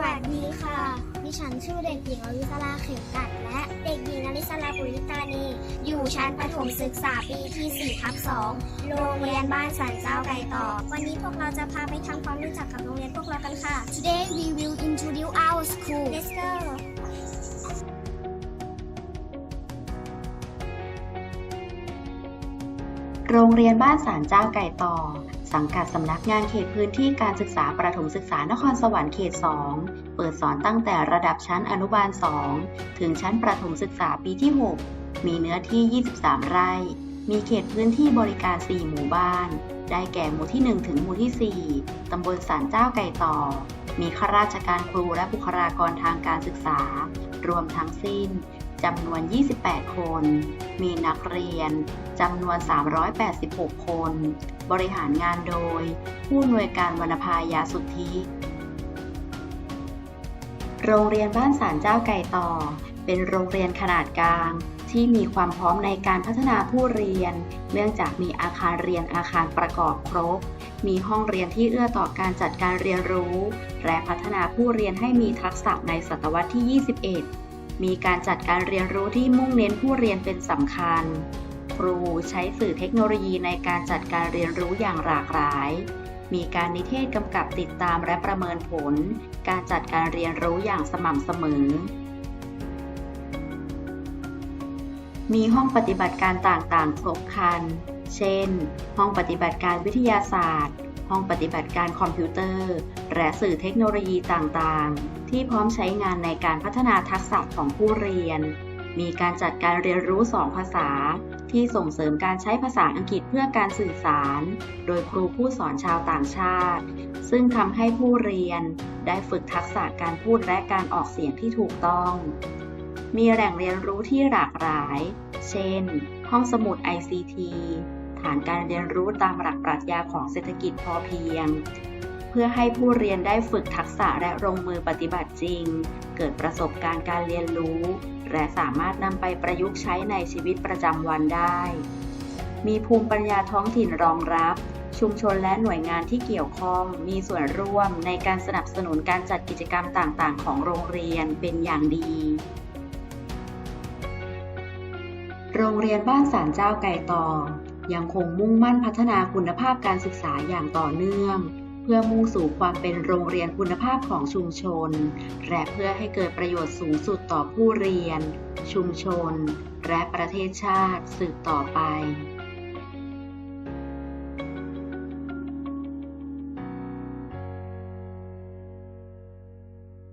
วัสดีค่ะ ดิฉันชื่อเด็กหญิงอวิศราเข็มกัด และเด็กหญิงนริศราปุริตานี อยู่ชั้นประถมศึกษาปีที่4ทับ2โรงเรียนบ้านสันเจ้าไก่ต่อ วันนี้พวกเราจะพาไปทำความรู้จักกับโรงเรียนพวกเรากันค่ะ Today we will introduce our school Let's go โรงเรียนบ้านสารเจ้าไก่ต่อ สังกัดสำนักงานเขตพื้นที่การศึกษาประถมศึกษานครสวรรค์เขต 2 เปิดสอนตั้งแต่ระดับชั้นอนุบาล 2 ถึงชั้นประถมศึกษาปีที่ 6 มีเนื้อที่ 23 ไร่ มีเขตพื้นที่บริการ 4 หมู่บ้าน ได้แก่หมู่ที่ 1 ถึงหมู่ที่ 4 ตำบลสารเจ้าไก่ต่อ มีข้าราชการครูและบุคลากรทางการศึกษา รวมทั้งสิ้นจำนวน 28 คน มีนักเรียน จำนวน 386 คน บริหารงานโดย ผู้อำนวยการวรรณภายาสุทธิ โรงเรียนบ้านสารเจ้าไก่ต่อ เป็นโรงเรียนขนาดกลาง ที่มีความพร้อมในการพัฒนาผู้เรียน เนื่องจากมีอาคารเรียนอาคารประกอบครบ มีห้องเรียนที่เอื้อต่อการจัดการเรียนรู้ และพัฒนาผู้เรียนให้มีทักษะในศตวรรษที่ 21 มีการจัดการเรียนรู้ที่มุ่งเน้นผู้เรียนเป็นสำคัญ ครูใช้สื่อเทคโนโลยีในการจัดการเรียนรู้อย่างหลากหลาย มีการนิเทศกำกับติดตามและประเมินผล การจัดการเรียนรู้อย่างสม่ำเสมอ มีห้องปฏิบัติการต่างๆ ครบครัน เช่น ห้องปฏิบัติการวิทยาศาสตร์ ห้องปฏิบัติการคอมพิวเตอร์ และสื่อเทคโนโลยีต่างๆ ที่พร้อมใช้งานในการพัฒนาทักษะของผู้เรียน มีการจัดการเรียนรู้ 2 ภาษา ที่ส่งเสริมการใช้ภาษาอังกฤษเพื่อการสื่อสาร โดยครูผู้สอนชาวต่างชาติ ซึ่งทำให้ผู้เรียนได้ฝึกทักษะการพูดและการออกเสียงที่ถูกต้อง มีแหล่งเรียนรู้ที่หลากหลาย เช่น ห้องสมุด ICT ฐานการเรียนรู้ตามหลักปรัชญาของเศรษฐกิจพอเพียง พื่อให้ผู้เรียนได้ฝึกทักษะและลงมือปฏิบัติจริง เกิดประสบการณ์การเรียนรู้ และสามารถนำไปประยุกต์ใช้ในชีวิตประจำวันได้ มีภูมิปัญญาท้องถิ่นรองรับ ชุมชนและหน่วยงานที่เกี่ยวข้อง มีส่วนร่วมในการสนับสนุนการจัดกิจกรรมต่างๆ ของโรงเรียนเป็นอย่างดี โรงเรียนบ้านสารเจ้าไก่ต่อยังคงมุ่งมั่นพัฒนาคุณภาพการศึกษาอย่างต่อเนื่อง เพื่อมุ่งสู่ความเป็นโรงเรียนคุณภาพของชุมชน และเพื่อให้เกิดประโยชน์สูงสุดต่อผู้เรียน ชุมชน และประเทศชาติสืบต่อไป